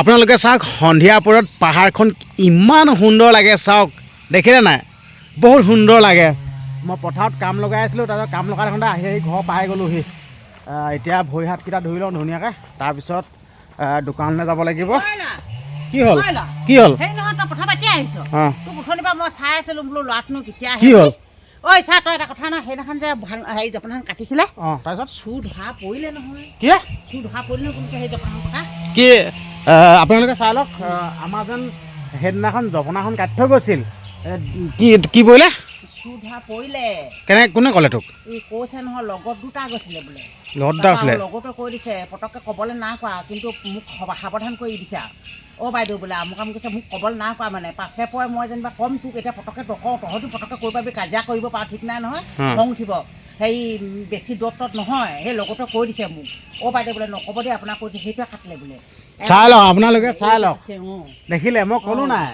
আপোনালোকে চাওক সন্ধিয়া পৰত পাহাৰখন ইমান সুন্দৰ লাগে চাওক। দেখিলে নাই? বহুত সুন্দৰ লাগে। মই পথাৰত কাম লগাই আছিলোঁ তাৰপিছত কাম লগাই থাকোঁতে আহি আহি ঘৰ পাই গ'লোহি। এতিয়া ভৰি হাতকেইটা ধুই লওঁ ধুনীয়াকৈ তাৰপিছত দোকানলৈ যাব লাগিব। কি হ'ল? কি হ'ল? কি হ'ল? ঐ চা তই এটা কথা নহয় সেইদিনাখন যে হেৰি জপনাখন কাটিছিলে তাৰপিছত? চুৰ ধৰা পৰিলে নহয়। কি? চুৰ ধৰা পৰিলে নহয় সেই জপনাখন কথা কি? আপোনালোকে চাই লওক আমাৰ যেন সেইদিনাখন জপনাখন কাটি থৈ গৈছিল। কি কি কৰিলে চুৰ ধৰা পৰিলে কেনে কোনে ক'লে তোক? ই কৈছে নহয় লগত দুটা গৈছিলে বোলে। লগত দুটা আছিলে? তাৰপৰা লগতো কৈ দিছে পটককৈ ক'বলৈ নাই কোৱা কিন্তু মোক সবা- সাৱধান কৰি দিছে। আৰু অ' বাইদেউ বোলে আমুক কাম কৈছে মোক ক'বলৈ নাই কোৱা মানে। পাছে পৰে মই যেনিবা ক'ম তোক এতিয়া পটককৈ নকওঁ তহঁতো পটককৈ কৈ পাবি কাজিয়া কৰিব পাৰ ঠিক নাই নহয়। খং উঠিব। সেই বেছি দূৰত তত নহয় সেই লগতে কৈ দিছে মোক। অ' বাইদেউ বোলে নক'ব দেই আপোনাক কৈছে সেইটোৱে কাটিলে বোলে। চাই লওক আপোনালোকে চাই লওক। দেখিলে মই ক'লো নাই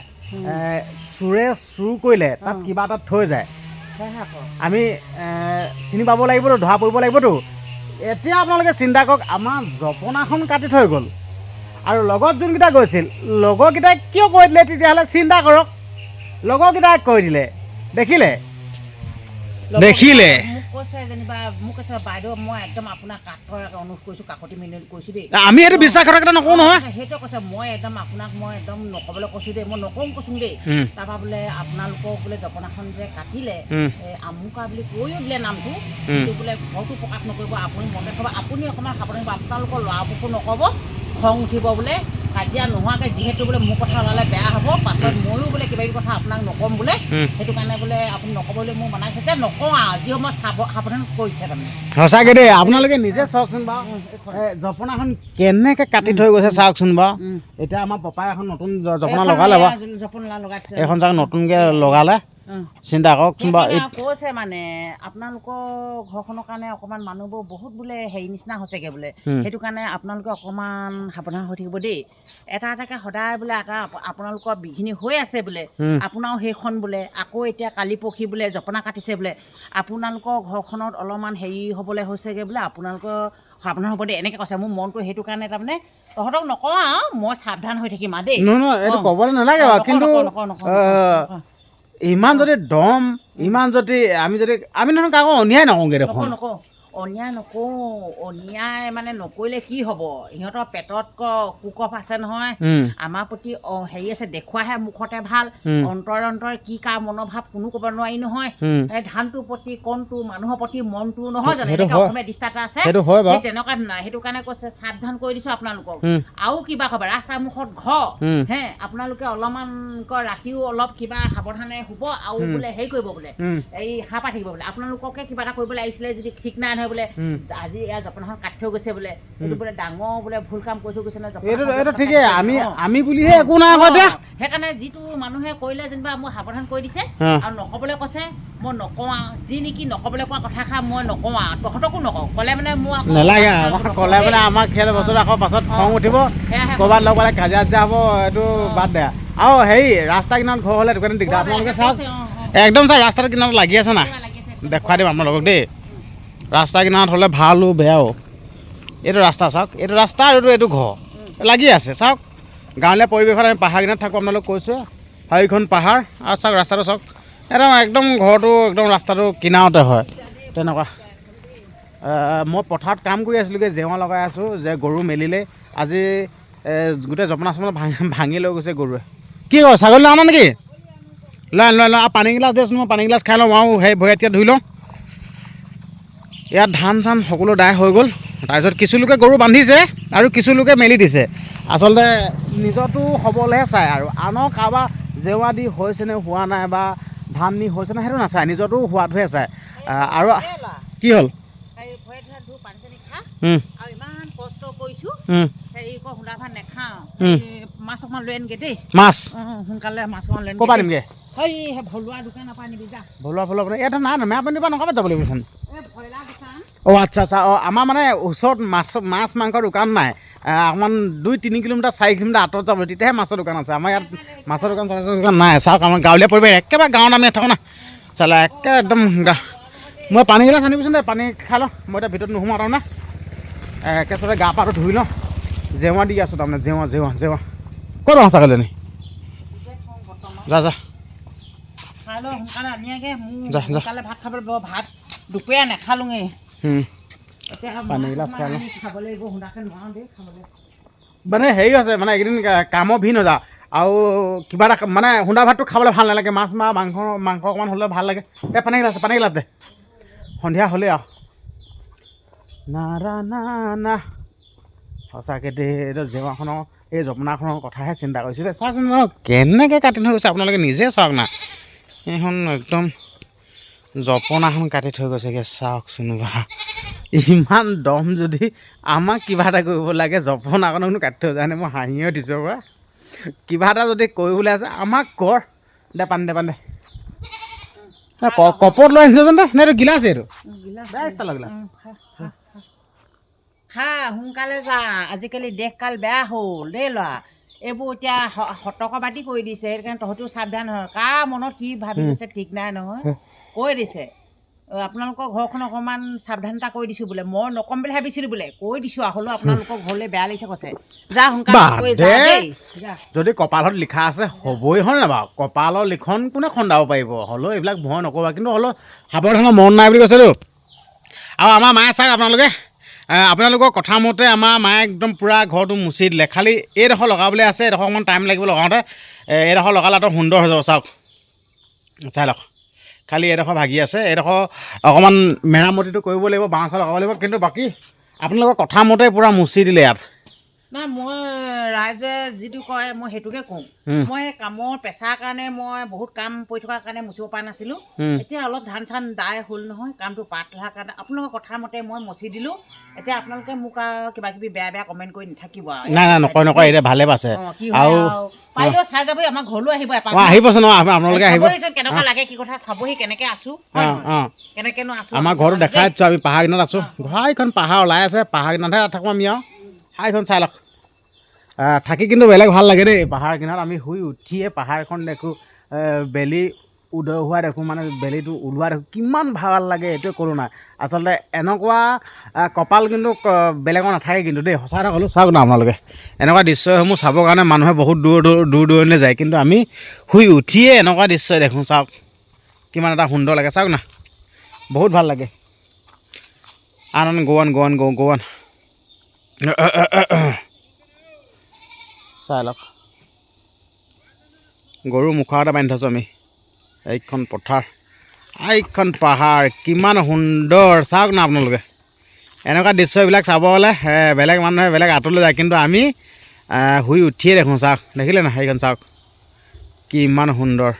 চোৰে চুৰ কৰিলে তাত কিবা এটাত থৈ যায়। আমি চিনি পাব লাগিবতো ধৰা পৰিব লাগিবতো। এতিয়া আপোনালোকে চিন্তা কৰক আমাৰ জপনাখন কাটি থৈ গ'ল। আৰু লগত যোনকেইটা গৈছিল লগৰকেইটাই কিয় কৈ দিলে তেতিয়াহ'লে চিন্তা কৰক। লগৰকেইটাই কৈ দিলে। দেখিলে? দেখিলে? কৈছে যেনিবা মোক কৈছে বাইদেউ মই একদম আপোনাক কাঠৰ অনুৰোধ কৰিছোঁ কাকতি দেই। আমি এইটো বিশ্বাসঘাতকতা নকৰোঁ নহয়। সেইটোৱে কৈছে মই একদম আপোনাক মই একদম নক'বলৈ কৈছোঁ দেই মই নকওঁ কৈছোঁ দেই। তাৰপৰা বোলে আপোনালোকক বোলে জপনাখন যে কাটিলে আমুকা বুলি কৈও দিলে নামটো। কিন্তু বোলে ঘৰটো প্ৰকাশ নকৰিব আপুনি মনে থ'ব আপুনি অকণমান সাৱধান হ'ব আপোনালোকৰ ল'ৰাবোৰকো নক'ব খং উঠিব বোলে। কাজিয়া নোহোৱাকৈ যিহেতু বোলে মোৰ কথা ওলালে বেয়া হ'ব পাছত ময়ো বোলে কিবা কিবি কথা আপোনাক নক'ম বোলে। সেইটো কাৰণে বোলে আপুনি নক'ব বুলি মোক বনাইছে যে নকওঁ আৰু যি সাৱ- সাৱধান কৰিছে তাৰমানে। সঁচাকৈ দেই আপোনালোকে নিজে চাওকচোন বাৰু। জপনাখন কেনেকৈ কাটি থৈ গৈছে চাওকচোন বাৰু। এতিয়া আমাৰ পপাই এখন নতুন জপনা লগালে বাৰু। জপনা লগাইছে এইখন চাগে নতুনকৈ লগালে। চিন্তা কৰকচোন বাৰু কৈছে মানে আপোনালোকৰ ঘৰখনৰ কাৰণে অকণমান মানুহবোৰ বহুত বোলে হেৰি নিচিনা হৈছেগৈ বোলে। সেইটো কাৰণে আপোনালোকে অকণমান সাৱধান হৈ থাকিব দেই। এটা এটাকৈ সদায় বোলে এটা আপ- আপোনালোকৰ বিঘিনি হৈ আছে বোলে। আপোনাৰো সেইখন বোলে। আকৌ এতিয়া কালি পৰহি বোলে জপনা কাটিছে বোলে। আপোনালোকৰ ঘৰখনত অলপমান হেৰি হ'বলৈ হৈছেগৈ বোলে। আপোনালোকৰ সাৱধান হ'ব দেই। এনেকৈ কৈছে। মোৰ মনটো সেইটো কাৰণে তাৰমানে তহঁতক নকওঁ আৰু মই সাৱধান হৈ থাকিম আৰু দেই। ক'বলৈ নালাগে কিন্তু ইমান যদি দম ইমান যদি আমি যদি আমি নহয় কাকো অন্যায় নকওঁগৈ দেখোন। নকওঁ অন্যায় নকওঁ অন্যায় মানে নকৰিলে কি হ'ব? সিহঁতৰ পেটত ক- কুকফ আছে নহয়। আমাৰ প্ৰতি হেৰি আছে দেখুৱাহে মুখতে ভাল। অন্তৰ অন্তৰ কি কাৰ মনোভাৱ কোনো ক'ব নোৱাৰি নহয়। এই ধানটোৰ প্ৰতি কণটো মানুহৰ প্ৰতি মনটো নহয় জানো। অসমীয়া দৃষ্টা এটা আছে সেই তেনেকুৱা সেইটো কাৰণে কৈছে সাৱধান কৰি দিছোঁ আপোনালোকক। আৰু কিবা খবৰ ৰাস্তাৰ মুখত ঘৰ। হে আপোনালোকে অলপমান ৰাতিও অলপ কিবা সাৱধানে শুব আৰু বোলে হেৰি কৰিব বোলে। এই হাঁহ পাই থাকিব বোলে। আপোনালোককে কিবা এটা কৰিবলৈ আহিছিলে যদি ঠিক নাই নহয় বোলে উম। আজি এয়া জপনাখন কাটি থৈ গৈছে বোলে। এইটো বোলে ডাঙৰ বোলে ভুল কাম কৰি থৈ গৈছে নহয় এইটো বোলে ঠিকেই আমি। আমি বুলিহে একো নাই সেইকাৰণে যিটো মানুহে কৰিলে যেনিবা মোক সাৱধান কৰি দিছে। আৰু নক'বলৈ কৈছে মই নকওঁ আৰু যি নেকি নক'বলৈ কোৱা কথাষাৰ মই নকওঁ আৰু তহঁতকো নকওঁ। ক'লে মানে মোৰ নালাগে ক'লে। মানে আমাৰ খেল বস্তুটো আকৌ পাছত খং উঠিব। ক'ৰবাত লগ পালে কাজিয়া হ'ব এইটো বাদ দে। আৰু হেৰি ৰাস্তা কিনাৰত ঘৰ হ'লে দোকানত দিগদাৰ। আপোনালোকে চাওক। একদম চাওক ৰাস্তাৰ কিনাৰত লাগি আছে না। দেখুৱাই দিম আপোনালোকক দেই। ৰাস্তা কিনাৰত হ'লে ভালো বেয়াও। এইটো ৰাস্তা চাওক এইটো ৰাস্তা আৰু এইটো ঘৰ। লাগি আছে চাওক। গাঁৱলীয়া পৰিৱেশত আমি পাহাৰ কিনাৰত থাকোঁ আপোনালোক কৈছোঁ চাৰিখন পাহাৰ। আৰু চাওক ৰাস্তাটো চাওক। একদম একদম ঘৰটো একদম ৰাস্তাটো কিনাৰতে হয়। তেনেকুৱা। মই পথাৰত কাম কৰি আছিলোঁগৈ জেওৰা লগাই আছোঁ যে গৰু মেলিলে। আজি গোটেই জপনা চপনা ভাঙি ভাঙি লৈ গৈছে গৰুৱে। কি কয় ছাগলী লৈ আনা নেকি? লৈ আন লৈ আৰু পানী গিলাচ দেচোন মই পানী গিলাচ খাই লওঁ আৰু সেই ভৰি এতিয়া ধুই লওঁ। ইয়াত ধান চান সকলো দাই হৈ গ'ল। তাৰপিছত কিছু লোকে গৰু বান্ধিছে আৰু কিছু লোকে মেলি দিছে। আচলতে নিজৰটো হ'বলৈহে চায় আৰু আনৰ কাৰোবাৰ জেওৰা দি হৈছেনে হোৱা নাই বা ধান নি হৈছেনে সেইটো নাচায় নিজৰটো হোৱাটোহে চায় আৰু কি হ'ল? মাছ সোনকালে মাছ লৈ ক'ৰপৰা নিমগৈ ভলুৱা দোকানৰ পৰা আনিবি যা। ভলোৱা ইয়াতে নাই মেৰাপানীৰ পৰা নক'ৰবাত যাব লাগিবচোন অঁ আচ্ছা আচ্ছা অঁ আমাৰ মানে ওচৰত মাছ মাছ মাংসৰ দোকান নাই। অকণমান দুই তিনি কিলোমিটাৰ চাৰি কিলোমিটাৰ আঁতৰত যাব তেতিয়াহে মাছৰ দোকান আছে। আমাৰ ইয়াত মাছৰ দোকান চাছৰ দোকান নাই। চাওক আমাৰ গাঁৱলীয়া পৰিৱেশ একেবাৰে গাঁৱত আমি থাকোঁ না। চালা একে একদম গা মই পানী গিলাচ আনিবিচোন দেই পানী খাই লওঁ। মই এতিয়া ভিতৰত নোসোমাওঁ তাৰমানে। একেচতে গা পাটো ধুই লওঁ। জেওৰা দি আছোঁ তাৰমানে জেওৰা জেওৰা জেওৰা। ক'ত ৰঙা ছাগলীজনী যা যা। যা, যা। ভাত খাবলৈ ভাত। দুপৰীয়া নেখালোঙেই পানী গিলাচ খাই লওঁ। মানে হেৰি হৈছে মানে এইকেইদিন কামৰ ভিৰ নযা আৰু কিবা এটা মানে সুন্দা ভাতটো খাবলৈ ভালো নালাগে মাছ বা মাংস মাংস অকণমান হ'লে ভালো লাগে। দে পানী গিলাচ পানী গিলাচ দে। সন্ধিয়া হ'লেই আৰু। না ৰা না না। সঁচাকৈ দেই এইটো জেৱাখনৰ এই জপনাখনৰ কথাহে চিন্তা কৰিছোঁ দেই চাওক ন কেনেকৈ কাটি থৈ গৈছে আপোনালোকে নিজে চাওক না। এইখন একদম জপনাখন কাটি থৈ গৈছেগৈ চাওকচোন বা ইমান দম যদি আমাক কিবা এটা কৰিব লাগে জপনাখনো কাটি থৈ যায় মই হাঁহিয়ে দিছোঁ বা। কিবা এটা যদি কৰিবলৈ আছে আমাক কৰ? দে পানী দে পানী দে কপত লৈ আনিছে যেন দে নে এইটো গিলাচ এইটো? গিলাচ খা, সোনকালে যা। আজিকালি দেশকাল বেয়া হ'ল দেই ল'ৰা। এইবোৰ এতিয়া সতৰ্কবাদী কৰি দিছে সেইটো কাৰণে তহঁতিও সাৱধান হয়। কাৰ মনত কি ভাবি গৈছে ঠিক নাই নহয় কৈ দিছে। আপোনালোকৰ ঘৰখন অকণমান সাৱধানতা কৰি দিছোঁ বোলে। মই নকম বুলি ভাবিছিলোঁ বোলে কৈ দিছোঁ আৰু। হ'লেও আপোনালোকৰ ঘৰলৈ বেয়া লাগিছে কৈছে। যা সোনকালে যদি কপালত লিখা আছে হ'বই হয় নাই বাৰু? কপালৰ লিখন কোনে খন্দাব পাৰিব? হ'লেও এইবিলাক ভয় নকৰিবা। কিন্তু হ'লেও সাৱধানৰ মন নাই বুলি কৈছেতো আৰু আমাৰ মায়ে চাওক আপোনালোকে। আপোনালোকৰ কথা মতে আমাৰ মায়ে একদম পূৰা ঘৰটো মুচি দিলে। খালি এইডোখৰ লগাবলৈ আছে এইডোখৰ অকণমান টাইম লাগিব লগাওঁতে। এইডোখৰ লগালে তো সুন্দৰ হৈ যাব চাওক। চাই লওক। খালি এইডোখৰ ভাগি আছে এইডোখৰ অকণমান মেৰামতিটো কৰিব লাগিব বাঁহ চাহ লগাব লাগিব। কিন্তু বাকী আপোনালোকৰ কথা মতে পূৰা মুচি দিলে ইয়াত। নাই মই ৰাইজে যিটো কয় মই সেইটোকে কওঁ। মই কামৰ পেচাৰ কাৰণে মই বহুত কাম পৰি থকাৰ কাৰণে মুচিব পৰা নাছিলোঁ। এতিয়া অলপ ধান চান দাই হ'ল নহয় কামটো পাত থকাৰ কাৰণে। আপোনালোকৰ কথা মতে মই মচি দিলোঁ। এতিয়া আপোনালোকে মোক আৰু কিবা কিবি বেয়া বেয়া কমেণ্ট কৰি নাথাকিব আৰু। নাই নাই নকয় নকয় এতিয়া ভালে পাইছে। আৰু আৰু। পাৰিলেও চাই যাবহি আমাৰ ঘৰলৈ আহিব এপাক। অঁ আহিবচোন অঁ আপ- আপোনালোকে আহিব। চাবহিচোন কেনেকুৱা লাগে কি কথা চাবহি কেনেকে আছো হয় অঁ নহয়? অঁ। কেনেকেনো আছো আমাৰ ঘৰটো দেখাই দিছোঁ আমি পাহাৰ কিনাৰত আছোঁ। ঘৰখন পাহাৰ ওলাই আছে পাহাৰ কিনাৰতহে থাকোঁ আমি আৰু। ঠাইখন চাই লওক। থাকি কিন্তু বেলেগ ভালো লাগে দেই। পাহাৰ কিনাৰত আমি শুই উঠিয়ে পাহাৰখন দেখোঁ বেলি উদয় হোৱা দেখোঁ মানে বেলিটো ওলোৱা দেখোঁ। কিমান ভালো লাগে, এইটোৱে ক'লোঁ নাই আচলতে এনেকুৱা কপাল কিন্তু বেলেগৰ নাথাকে কিন্তু দেই। সঁচা কথা ক'লোঁ, চাওক না আপোনালোকে। এনেকুৱা দৃশ্যসমূহ চাবৰ কাৰণে মানুহে বহুত দূৰ দূৰ দূৰ দূৰণিলৈ যায়। কিন্তু আমি শুই উঠিয়ে এনেকুৱা দৃশ্য দেখোঁ, চাওক। কিমান এটা সুন্দৰ লাগে, চাওক না। বহুত ভালো লাগে। আনন্দ গোৱান গোৱান গো গোৱান চাই লওক গৰু মুখাতে বান্ধি থৈছোঁ আমি। এইখন পথাৰ এইখন পাহাৰ কিমান সুন্দৰ। চাওক না আপোনালোকে। এনেকুৱা দৃশ্যবিলাক চাব হ'লে বেলেগ মানুহে বেলেগ আঁতৰলৈ যায়। কিন্তু আমি শুই উঠিয়ে দেখোঁ চাওক। দেখিলে না সেইখন চাওক। কিমান সুন্দৰ।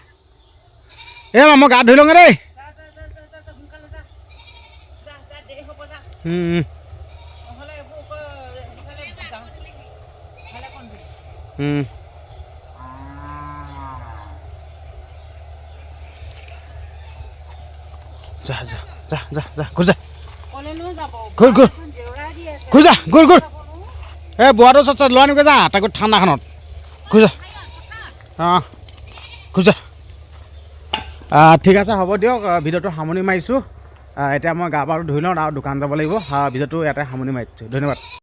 এই মা, মই গাত ধুই লওঁগৈ দেই যা, যা, যা, যা, যা, যা, সোনকালে যা। যা, যা, দেৰি হ'ব যা। উম, উম, নহ'লে এইবোৰ আকৌ সেইফালে যাওঁ। সেইফালে কোন উম। যা যা যা যা যা ঘূৰ যা। দি আছে। ঘূৰ যা ঘূৰ যাবনো? এই বুঢ়াটো ওচৰত লৈ আনিবগৈ যা, তাকো ঠাণ্ডাখনত ঘূৰ, যা। অঁ, ঘূৰ, যা। ঠিক আছে, হ'ব দিয়ক ভিডিঅ'টো সামৰণি মাৰিছোঁ। এতিয়া মই গা পাটো ধুই লওঁ, আৰু দোকান যাব লাগিব। ভিডিঅ'টো ইয়াতে সামৰণি মাৰিছোঁ। ধন্যবাদ।